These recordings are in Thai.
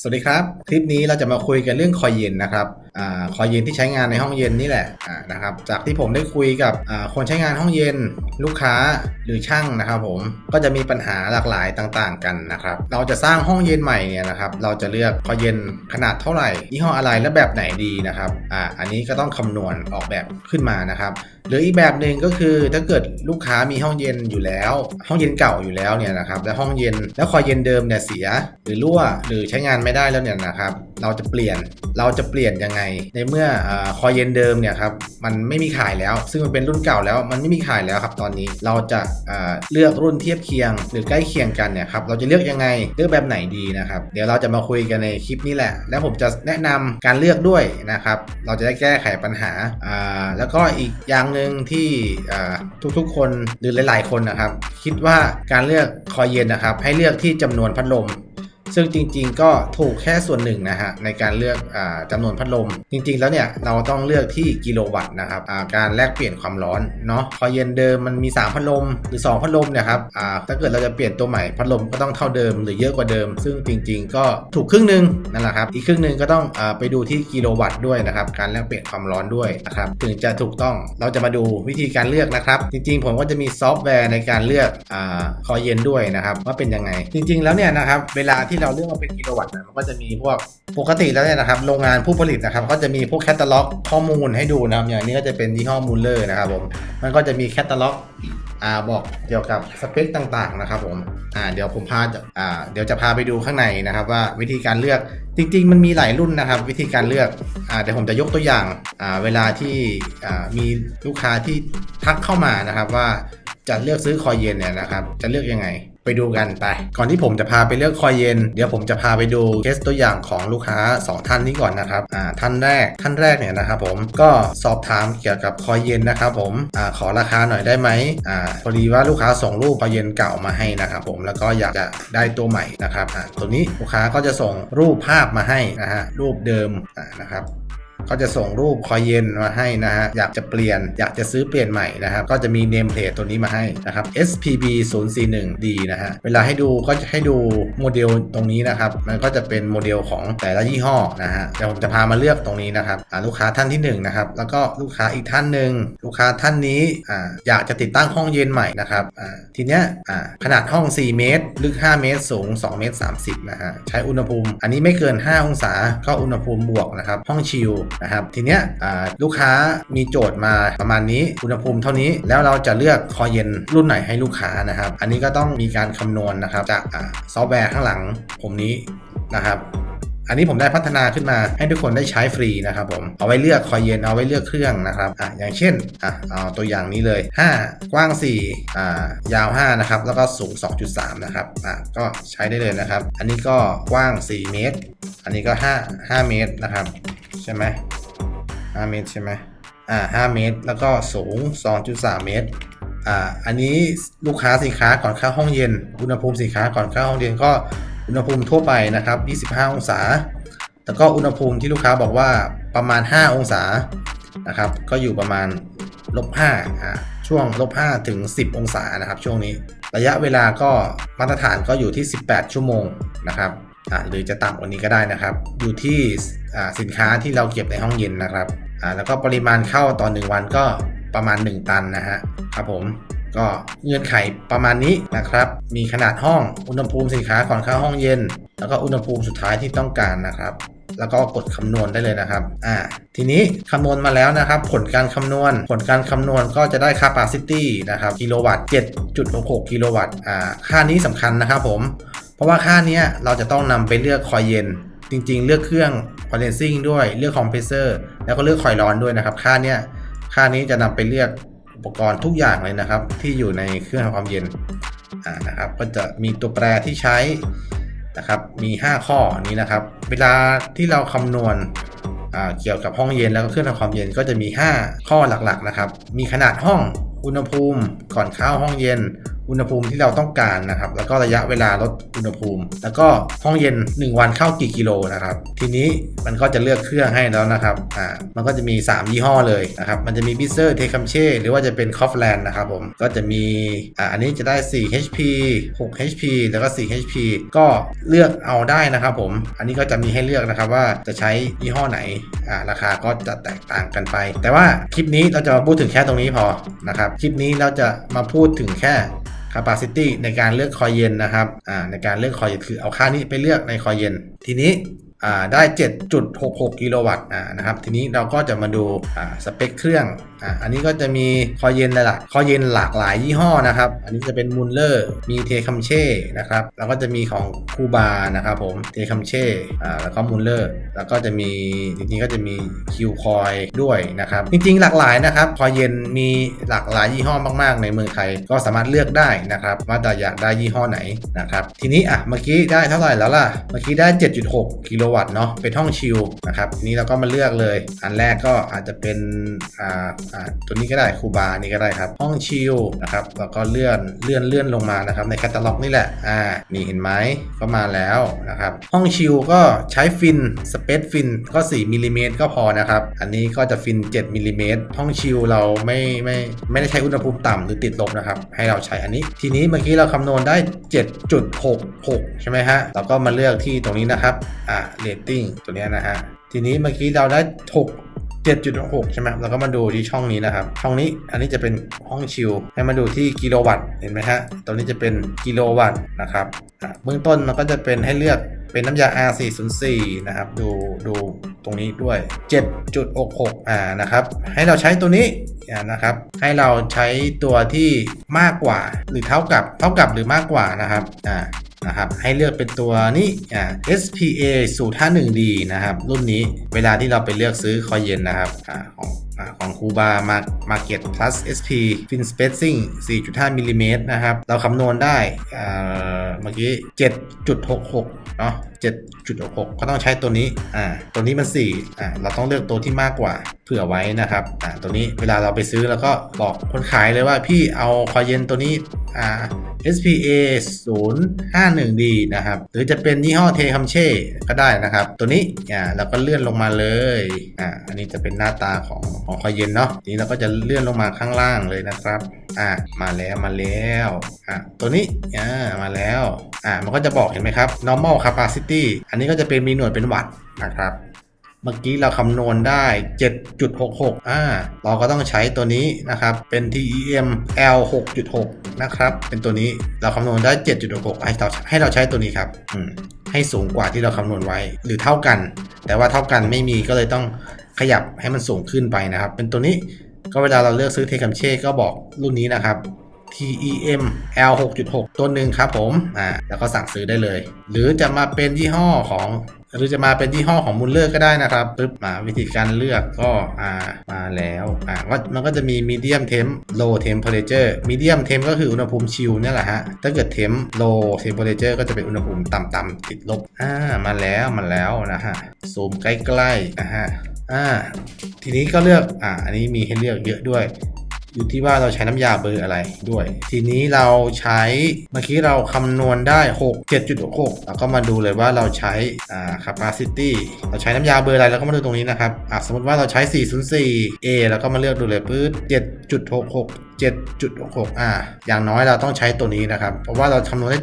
สวัสดีครับ คลิปนี้เราจะมาคุยกันเรื่องคอยเย็นนะครับ คอยเย็นที่ใช้งานในห้องเย็นนี่แหละนะครับ จากที่ผมได้คุยกับคนใช้งานห้องเย็น ลูกค้าหรือช่างนะครับ ผมก็จะมีปัญหาหลากหลายต่างๆ กันนะครับ เราจะสร้างห้องเย็นใหม่เนี่ยนะครับ เราจะเลือกคอยเย็นขนาดเท่าไหร่ยี่ห้ออะไรและแบบไหนดีนะครับอ่าอันนี้ก็ต้องคำนวณออกแบบขึ้นมานะครับหรืออีกแบบหนึ่งก็คือถ้าเกิดลูกค้ามีห้องเย็นอยู่แล้ว ห้องเย็นเก่าอยู่แล้วเนี่ยนะครับแล้วห้องเย็นแล้วคอยเย็นเดิมเนี่ยเสีย หรือรั่วหรือใช้งานไม่ได้แล้วเนี่ยนะครับ เราจะเปลี่ยนเราจะเปลี่ยนยังไงในเมื่ออคอยเย็นเดิมเนี่ยครับมันไม่มีขายแล้ว ซึ่งมันเป็นรุ่นเก่าแล้วมันไม่มีขายแล้วครับตอนนี้เราจะเลือกรุ่นเทียบเคียง หรือใกล้เคียงกันเนี่ยครับเราจะเลือกยังไงเลือกแบบไหนดีนะครับเดี๋ยวเราจะมาคุยกันในคลิปนี้แหละ แล้วผมจะแนะนำการเลือกด้วยนะครับเราจะได้แก้ไขปัญหาแล้วก็อีกอย่างหนึ่งที่ทุกๆคนหรือหลาย ๆ คนนะครับ คิดว่าการเลือกคอยเย็นนะครับ ให้เลือกที่จำนวนพัดลม ซึ่งจริง ๆ ก็ถูกแค่ส่วนหนึ่งนะฮะในการเลือกอจำนวนพัดลม จริง ๆ แล้วเนี่ยเราต้องเลือกที่กิโลวัตต์นะครับาการแลกเปลี่ยนความร้อนเนาะพอเย็นเดิมมันมี 3 พัดลมหรือ 2 พัดลมเนี่ยครับถ้าเกิดเราจะเปลี่ยนตัวใหม่พัดลมก็ต้องเท่าเดิมหรือเยอะกว่าเดิม ซึ่งจริง ๆ ก็ถูกครึ่งหนึ่งนั่นแหละครับอีกครึ่งหนึ่งก็ต้องอไปดูที่กิโลวัตต์ด้วยนะครับการแลกเปลี่ยนความร้อนด้วยนะครับถึงจะถูกต้องเราจะมาดูวิธีการเลือกนะครับ จริง ๆ ผมก็จะมีซอฟต์แวร์ในการเลือกอคอยเย็นด้วยนะครับว่าเป็นยังไง จริง ๆ แล้วเนี่ยนะครับเวลาที่เราเลือกมาเป็นกิโลวัตต์นะมันก็จะมีพวกปกติแล้วเนี่ยนะครับโรงงานผู้ผลิตนะครับก็จะมีพวกแคตตาล็อกข้อมูลให้ดูนะครับอย่างนี้ก็จะเป็นยี่ห้อมูลเลอร์นะครับผมมันก็จะมีแคตตาล็อกอ่าบอกเกี่ยวกับสเปคต่างๆนะครับผมอ่าเดี๋ยวผมพาจะอ่าเดี๋ยวจะพาไปดูข้างในนะครับว่าวิธีการเลือกจริงๆ มันมีหลายรุ่นนะครับ วิธีการเลือกอ่าเดี๋ยวผมจะยกตัวอย่างอ่าเวลาที่อ่ามีลูกค้าที่ทักเข้ามานะครับว่าจะเลือกซื้อคอยเย็นเนี่ยนะครับ จะเลือกยังไง ไปดูกันไป ก่อนที่ผมจะพาไปเลือกคอยเย็น เดี๋ยวผมจะพาไปดูเคสตัวอย่างของลูกค้า 2 ท่านนี้ก่อนนะครับอ่าท่านแรกท่านแรกเนี่ยนะครับผมก็สอบถามเกี่ยวกับคอยเย็นนะครับผมอ่าขอราคาหน่อยได้ไหมอ่าพอดีว่าลูกค้าส่งรูปคอยเย็นเก่ามาให้นะครับผมแล้วก็อยากจะได้ตัวใหม่นะครับอ่าตัวนี้ลูกค้าก็จะส่งรูปภาพมาให้นะฮะรูปเดิมอ่านะครับ ก็จะส่งรูปคอยเย็นมาให้นะฮะอยากจะเปลี่ยนอยากจะซื้อเปลี่ยนใหม่นะครับก็จะมีเนมเพลตตัวนี้มาให้นะครับ SPB 0 4 1 D นะฮะเวลาให้ดูก็จะให้ดูโมเดลตรงนี้นะครับมันก็จะเป็นโมเดลของแต่ละยี่ห้อนะฮะเดี๋ยวผมจะพามาเลือกตรงนี้นะครับลูกค้าท่านที่1นงนะครับแล้วก็ลูกค้าอีกท่านหนึ่งลูกค้าท่านนี้ออยากจะติดตั้งห้องเย็นใหม่นะครับทีเนี้ยขนาดห้อง 4 เมตร ลึก 5 เมตร สูง 2 เมตร 30นะฮะใช้อุณหภูมิ อันนี้ไม่เกิน 5 องศาก็อุณหภูมิบวกนะครับห้องชิลนะครับ ทีเนี้ยลูกค้ามีโจทย์มาประมาณนี้อุณหภูมิเท่านี้แล้วเราจะเลือกคอเย็นรุ่นไหนให้ลูกค้านะครับ อันนี้ก็ต้องมีการคำนวณนะครับ จากซอฟต์แวร์ข้างหลังผมนี้นะครับ อันนี้ผมได้พัฒนาขึ้นมาให้ทุกคนได้ใช้ฟรีนะครับผม เอาไว้เลือกคอยเย็นเอาไว้เลือกเครื่องนะครับอะอย่างเช่นอะเอาตัวอย่างนี้เลย 5 กว้าง4อ่ายาว5นะครับแล้วก็สูง 2.3 นะครับอะก็ใช้ได้เลยนะครับ อันนี้ก็กว้าง 4 เมตร อันนี้ก็ 5 5 เมตรนะครับ ใช่ไหม5เมตรใช่ไหมอ่า5เมตร แล้วก็สูง 2.3 เมตรอ่าอันนี้ลูกค้าสินค้าก่อนเข้าห้องเย็น อุณหภูมิสินค้าก่อนเข้าห้องเย็นก็ อุณหภูมิทั่วไปนะครับ 25 องศา แล้วก็อุณหภูมิที่ลูกค้าบอกว่าประมาณ 5 องศานะครับ ก็อยู่ประมาณลบ5อ่าช่วงลบ5ถึง 10 องศานะครับ ช่วงนี้ ระยะเวลาก็มาตรฐานก็อยู่ที่ 18 ชั่วโมงนะครับหรือจะต่ำกว่านี้ก็ได้นะครับ อยู่ที่สินค้าที่เราเก็บในห้องเย็นนะครับแล้วก็ปริมาณเข้าต่อ 1 วันก็ประมาณ 1 ตันนะฮะครับผม ก็เงื่อนไขประมาณนี้นะครับ มีขนาดห้องอุณหภูมิสินค้าก่อนเข้าห้องเย็น แล้วก็อุณหภูมิสุดท้ายที่ต้องการนะครับ แล้วก็กดคำนวณได้เลยนะครับอ่าทีนี้คำนวณมาแล้วนะครับ ผลการคำนวณ ผลการคำนวณก็จะได้ capacity นะครับกิโลวัตต์7.66กิโลวัตต์อ่าค่านี้สำคัญนะครับผม เพราะว่าค่านี้เราจะต้องนำไปเลือกคอยเย็นจริงๆ เลือกเครื่อง condensing ด้วยเลือกคอมเพรสเซอร์แล้วก็เลือกคอยร้อนด้วยนะครับ ค่าเนี้ยค่านี้จะนำไปเลือก ปกรณ์ทุกอย่างเลยนะครับ ที่อยู่ในเครื่องทำความเย็นอ่านะครับ ก็จะมีตัวแปรที่ใช้นะครับ มี 5 ข้อนี้นะครับ เวลาที่เราคำนวณเกี่ยวกับห้องเย็นแล้วก็เครื่องทำความเย็นก็จะมี 5 ข้อหลักๆนะครับ มีขนาดห้อง อุณหภูมิ ก่อนเข้าห้องเย็น อุณหภูมิที่เราต้องการนะครับ แล้วก็ระยะเวลาลดอุณหภูมิ แล้วก็ห้องเย็น 1 วันเข้ากี่กิโลนะครับ ทีนี้มันก็จะเลือกเครื่องให้แล้วนะครับ อ่า มันก็จะมี 3 ยี่ห้อเลยนะครับ มันจะมีบิเซอร์เทคัมเช่หรือว่าจะเป็นคอฟแลนด์นะครับผม ก็จะมี อ่า อันนี้จะได้ 4 HP 6 HP แล้วก็ 4 HP ก็เลือกเอาได้นะครับผม อันนี้ก็จะมีให้เลือกนะครับว่าจะใช้ยี่ห้อไหน อ่า ราคาก็จะแตกต่างกันไป แต่ว่าคลิปนี้เราจะมาพูดถึงแค่ตรงนี้พอ นะครับ คลิปนี้เราจะมาพูดถึงแค่ capacity ในการเลือกคอยเย็นนะครับอ่าในการเลือกคอยเย็นคือเอาค่านี้ไปเลือกในคอยเย็น ทีนี้ ได้ 7.66 กิโลวัตต์นะครับทีนี้เราก็จะมาดูสเปคเครื่องออันนี้ก็จะมีคอยเย็นหลายๆคอยเย็นหลากหลายยี่ห้อนะครับ อันนี้จะเป็นมูลเลอร์มีเทคัมเช่นะครับ แล้วก็จะมีของคูบานะครับผมเทคัมเช่แล้วก็มูลเลอร์แล้วก็จะมีจริงๆก็จะมีคิวคอยด้วยนะครับ จริงๆ หลากหลายนะครับคอยเย็นมีหลากหลายยี่ห้อมากๆ ในเมืองไทยก็สามารถเลือกได้นะครับว่าจะอยากได้ยี่ห้อไหนนะครับทีนี้อะเมื่อกี้ได้เท่าไหร่แล้วล่ะเมื่อกี้ได้ 7.6 กิโลวัตต์เนาะเป็นห้องชิลนะครับทีนี้เราก็มาเลือกเลย อันแรกก็อาจจะเป็นอ่าอ่าตัวนี้ก็ได้คูบานี่ก็ได้ครับ ห้องชิลนะครับแล้วก็เลื่อนเลื่อนเลื่อนลงมานะครับในแคตตาล็อกนี่แหละอ่านี่เห็นไหมก็มาแล้วนะครับห้องชิลก็ใช้ฟินสเปซฟินก็ 4มิลลิเมตรก็พอนะครับ อันนี้ก็จะฟิน 7มิลลิเมตรห้องชิลเราไม่ไม่ไม่ได้ใช้อุณหภูมิต่ำหรือติดลบนะครับ ให้เราใช้อันนี้ ทีนี้เมื่อกี้เราคำนวณได้ 7.66 ใช่ไหมฮะเราก็มาเลือกที่ตรงนี้นะครับอ่าเรตติ้งตัวนี้นะฮะ ทีนี้เมื่อกี้เราได้ 6 7.6 ใช่ไหมเราก็มาดูที่ช่องนี้นะครับ ช่องนี้อันนี้จะเป็นห้องชิล ให้มาดูที่กิโลวัตต์ เห็นไหมฮะตัวนี้จะเป็นกิโลวัตต์นะครับอะเบื้องต้นมันก็จะเป็นให้เลือกเป็นน้ำยา R404 นะครับ ดูดูตรงนี้ด้วย 7.66 อ่า นะครับ ให้เราใช้ตัวนี้อ่านะครับ ให้เราใช้ตัวที่มากกว่า หรือเท่ากับ เท่ากับหรือมากกว่านะครับ อ่า นะครับ ให้เลือกเป็นตัวนี้อ่า SPA สูตร 51D นะครับ รุ่นนี้เวลาที่เราไปเลือกซื้อคอยเย็นนะครับอาของ ของคูบามามาเก็ต plus SP fin spacing 4.5มิลลิเมตรนะครับ เราคำนวณได้เมื่อกี้ 7.66 เนาะ7.66 ก็ต้องใช้ตัวนี้ อ่า ตัวนี้มัน 4 อ่า เราต้องเลือกตัวที่มากกว่าเผื่อไว้นะครับ อ่า ตัวนี้เวลาเราไปซื้อแล้วก็บอกคนขายเลยว่าพี่เอาคอยเย็นตัวนี้ อ่า SPA 051D นะครับ หรือจะเป็นยี่ห้อเทคัมเช่ก็ได้นะครับ ตัวนี้ อ่าเราก็เลื่อนลงมาเลย อ่า อันนี้จะเป็นหน้าตาของของอยเย็นเนาะทีนี้เราก็จะเลื่อนลงมาข้างล่างเลยนะครับ อ่ามาแล้วมาแล้วอ่าตัวนี้อ่ามาแล้วอ่ามันก็จะบอกเห็นไหมครับ normal capacity อันนี้ก็จะเป็นมีหน่วยเป็นวัตต์นะครับเมื่อกี้เราคำนวณได้ 7.66 อ่า เราก็ต้องใช้ตัวนี้นะครับ เป็น TEM L 6.6 นะครับ เป็นตัวนี้ เราคำนวณได้ 7.66 ให้เราให้เราใช้ตัวนี้ครับ อืม ให้สูงกว่าที่เราคำนวณไว้ หรือเท่ากัน แต่ว่าเท่ากันไม่มีก็เลยต้อง ขยับให้มันสูงขึ้นไปนะครับ เป็นตัวนี้ก็เวลาเราเลือกซื้อเทคัมเช่ก็บอกรุ่นนี้นะครับ TEM L 6.6 ตัวหนึ่งครับผมอ่าแล้วก็สั่งซื้อได้เลย หรือจะมาเป็นยี่ห้อของหรือจะมาเป็นยี่ห้อของมูลเลอร์ก็ได้นะครับปึ๊บมาวิธีการเลือกก็อ่ามาแล้วอ่าก็มันก็จะมี medium temp low temperature medium temp ก็คืออุณหภูมิชิลเนี่ยแหละฮะ ถ้าเกิด temp low temperature ก็จะเป็นอุณหภูมิต่ำๆติดลบอ่ามาแล้วมาแล้วนะฮะ ซูมใกล้ๆนะฮะ อ่า ทีนี้ก็เลือก อ่า อันนี้มีให้เลือกเยอะด้วย อยู่ที่ว่าเราใช้น้ำยาเบอร์อะไรด้วย ทีนี้เราใช้ เมื่อกี้เราคำนวณได้ 6 7.6แล้วก็มาดูเลยว่าเราใช้ อ่า capacity เราใช้น้ำยาเบอร์อะไรแล้วก็มาดูตรงนี้นะครับ อ่าสมมติว่าเราใช้ 404 A แล้วก็มาเลือกดูเลยปื๊ด7.66 7.66อ่าอย่างน้อยเราต้องใช้ตัวนี้นะครับ เพราะว่าเราคำนวณได้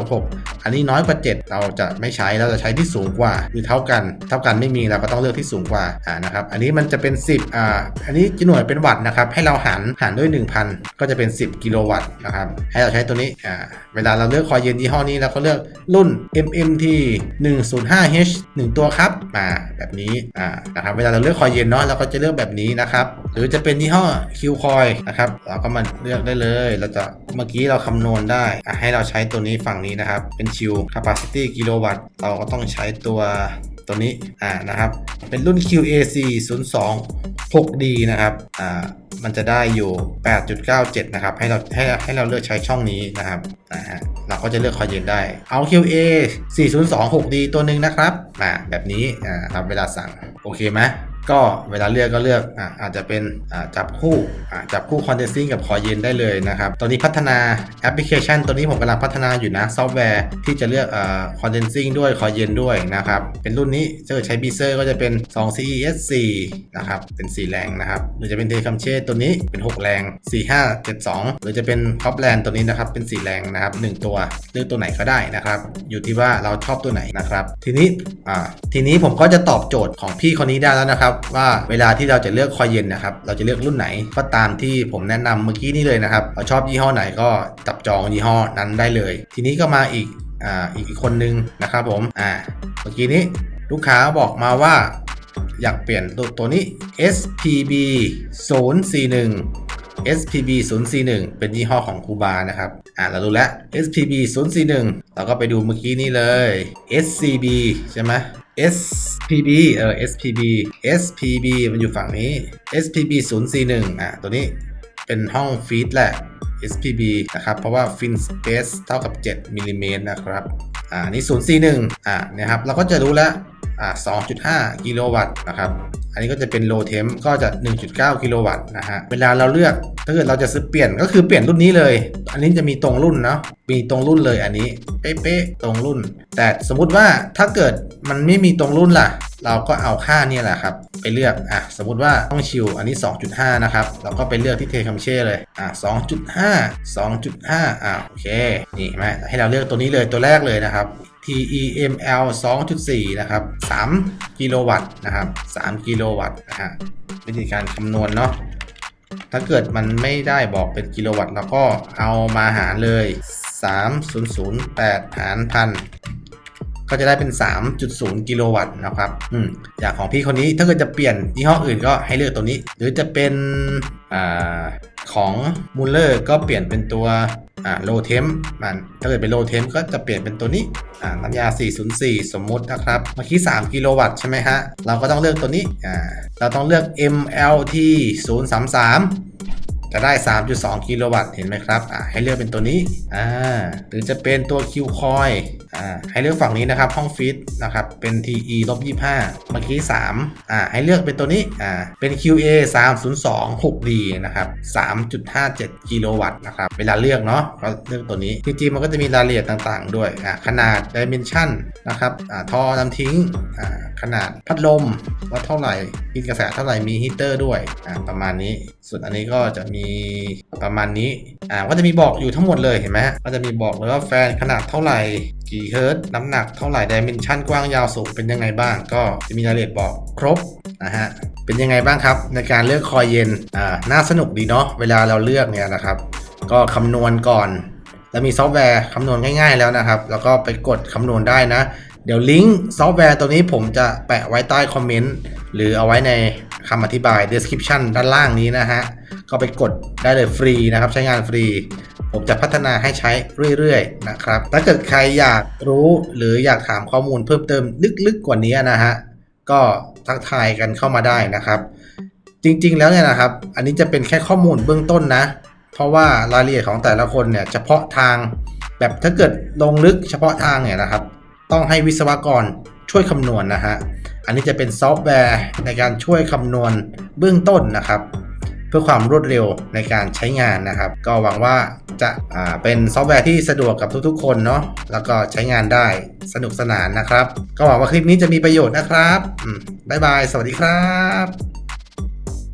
7.66 อันนี้น้อยกว่า 7 เราจะไม่ใช้ เราจะใช้ที่สูงกว่าหรือเท่ากัน เท่ากันไม่มีเราก็ต้องเลือกที่สูงกว่าอ่านะครับ อันนี้มันจะเป็น 10อ่า อันนี้หน่วยเป็นวัตต์นะครับ ให้เราหารหารด้วย 1,000 ก็จะเป็น 10 กิโลวัตต์นะครับ ให้เราใช้ตัวนี้อ่า เวลาเราเลือกคอยเย็นยี่ห้อนี้เราก็เลือกรุ่น MMT 105H 1 ตัวครับอ่าแบบนี้อ่านะครับ เวลาเราเลือกคอยเย็นเนาะเราก็จะเลือกแบบนี้นะครับ หรือจะเป็นยี่ห้อ Q Coil นะครับเราก็มาเลือกได้เลย เราจะเมื่อกี้เราคำนวณได้ให้เราใช้ตัวนี้ฝั่งนี้นะครับ เป็นชิล capacity กิโลวัตต์เราก็ต้องใช้ตัวตัวนี้อ่านะครับ เป็นรุ่น QAC 0 2 6D นะครับ อ่า มันจะได้อยู่ 8.97 นะครับ ให้เรา ให้ให้เราเลือกใช้ช่องนี้นะครับ นะฮะ เราก็จะเลือกคอยเย็นได้ เอา QA 402 6D ตัวหนึ่งนะครับ อ่า แบบนี้ อ่าครับเวลาสั่ง โอเคไหม ก็เวลาเลือกก็เลือกอะอาจจะเป็นอ่าจับคู่อะจับคู่ condensing กับคอเย็นได้เลยนะครับตอนนี้พัฒนาแอปพลิเคชันตัวนี้ผมกำลังพัฒนาอยู่นะซอฟต์แวร์ที่จะเลือกอ่า condensing ด้วยคอเย็นด้วยนะครับเป็นรุ่นนี้ถ้าเกิดใช้ b ีเซอร์ก็จะเป็น 2 CES 4นะครับเป็น 4 แรงนะครับหรือจะเป็นเทคัมเช่ตัวนี้เป็น 6 แรง 4 5 7 2 หรือจะเป็นท็อปแลนตัวนี้นะครับเป็น 4 แรงนะครับ1ตัวเลือกตัวไหนก็ได้นะครับอยู่ที่ว่าเราชอบตัวไหนนะครับทีนี้อ่าทีนี้ผมก็จะตอบโจทย์ของพี่คนนี้ได้แล้วนะครับว่าเวลาที่เราจะเลือกคอยเย็นนะครับเราจะเลือกรุ่นไหนก็ตามที่ผมแนะนำเมื่อกี้นี้เลยนะครับเราชอบยี่ห้อไหนก็จับจองยี่ห้อนั้นได้เลย ทีนี้ก็มาอีกอ่าอีกคนนึงนะครับผมอ่าเมื่อกี้นี้ลูกค้าบอกมาว่าอยากเปลี่ยนตัวตัวนี้ SPB 041 SPB 041เป็นยี่ห้อของคูบานะครับ อ่าเราดูแล้ว SPB 041เราก็ไปดูเมื่อกี้นี้เลย SCB ใช่ไหม SPB เออ SPB SPB มันอยู่ฝั่งนี้ SPB 041อะ ตัวนี้เป็นห้องฟีดแหละ SPB นะครับ เพราะว่า fin space เท่ากับ 7มิลลิเมตรนะครับ อ่า นี่ 041อ่านะครับ เราก็จะรู้แล้ว อ่า 2.5 กิโลวัตต์นะครับ อันนี้ก็จะเป็น low temp ก็จะ 1.9 กิโลวัตต์นะฮะ เวลาเราเลือกถ้าเกิดเราจะซื้อเปลี่ยนก็คือเปลี่ยนรุ่นนี้เลย อันนี้จะมีตรงรุ่นเนาะ มีตรงรุ่นเลยอันนี้ เป๊ะๆ ตรงรุ่น แต่สมมุติว่าถ้าเกิดมันไม่มีตรงรุ่นล่ะ เราก็เอาค่าเนี่ยแหละครับ ไปเลือก อะ สมมุติว่าต้องชิว อันนี้ 2.5 นะครับ เราก็ไปเลือกที่เทคัมเช่เลย อะ 2.5 2.5 อะโอเค นี่เห็นไหมให้เราเลือกตัวนี้เลย ตัวแรกเลยนะครับ TEML 2.4 นะครับ 3 กิโลวัตต์นะครับ 3 กิโลวัตต์นะฮะวิธีการคำนวณเนาะถ้าเกิดมันไม่ได้บอกเป็นกิโลวัตต์เราก็เอามาหารเลย 3008 หารพันก็จะได้เป็น 3.0 กิโลวัตต์นะครับอืมอย่างของพี่คนนี้ถ้าเกิดจะเปลี่ยนยี่ห้ออื่นก็ให้เลือกตัวนี้ หรือจะเป็นอ่า ของมูลเลอร์ก็เปลี่ยนเป็นตัวอ่าโลเทมมันถ้าเกิดเป็นโลเทมก็จะเปลี่ยนเป็นตัวนี้อ่าน้ำยา 404 สมมุตินะครับ เมื่อกี้ 3 กิโลวัตต์ใช่ไหมฮะ เราก็ต้องเลือกตัวนี้อ่าเราต้องเลือก MLT 033 จะได้ 3.2 กิโลวัตต์เห็นไหมครับอ่าให้เลือกเป็นตัวนี้อ่าหรือจะเป็นตัว Q coil อ่าให้เลือกฝั่งนี้นะครับ ห้องฟิตนะครับเป็น TE ลบ25เมื่อกี้3อ่าให้เลือกเป็นตัวนี้อ่าเป็น QA 302 6D นะครับ 3.57 กิโลวัตต์นะครับเวลาเลือกเนาะก็เลือกตัวนี้จริงๆมันก็จะมีรายละเอียดต่างๆ ด้วยอ่าขนาด dimension นะครับอ่าท่อน้ำทิ้งอ่าขนาดพัดลมว่าเท่าไหร่กินกระแสเท่าไหร่มีฮีเตอร์ด้วยอ่าประมาณนี้ส่วนอันนี้ก็จะมีประมาณนี้ อ่า ก็จะมีบอกอยู่ทั้งหมดเลยเห็นไหมฮะก็จะมีบอกเลยว่าแฟนขนาดเท่าไหร่ กี่เฮิร์ตน้ำหนักเท่าไหร่ดิเมนชันกว้างยาวสูงเป็นยังไงบ้าง ก็จะมีรายละเอียดบอกครบนะฮะ เป็นยังไงบ้างครับ ในการเลือกคอยเย็น อ่า น่าสนุกดีเนาะ เวลาเราเลือกเนี่ยนะครับ ก็คำนวณก่อนแล้วมีซอฟต์แวร์คำนวณง่ายๆแล้วนะครับ แล้วก็ไปกดคำนวณได้นะ เดี๋ยวลิงก์ซอฟต์แวร์ตัวนี้ผมจะแปะไว้ใต้คอมเมนต์หรือเอาไว้ในคำอธิบาย description ด้านล่างนี้นะฮะ ก็ไปกดได้เลยฟรีนะครับ ใช้งานฟรี ผมจะพัฒนาให้ใช้เรื่อยๆนะครับ ถ้าเกิดใครอยากรู้หรืออยากถามข้อมูลเพิ่มเติมลึกๆกว่านี้นะฮะ ก็ทักทายกันเข้ามาได้นะครับ จริงๆแล้วเนี่ยนะครับ อันนี้จะเป็นแค่ข้อมูลเบื้องต้นนะ เพราะว่ารายละเอียดของแต่ละคนเนี่ยเฉพาะทางแบบถ้าเกิดลงลึกเฉพาะทางเนี่ยนะครับ ต้องให้วิศวกรช่วยคำนวณนะฮะ อันนี้จะเป็นซอฟต์แวร์ในการช่วยคำนวณเบื้องต้นนะครับ เพื่อความรวดเร็วในการใช้งานนะครับ ก็หวังว่าจะาเป็นซอฟต์แวร์ที่สะดวกกับทุกๆ คนเนาะแล้วก็ใช้งานได้สนุกสนานนะครับ ก็หวังว่าคลิปนี้จะมีประโยชน์นะครับบ๊ายบาย สวัสดีครับ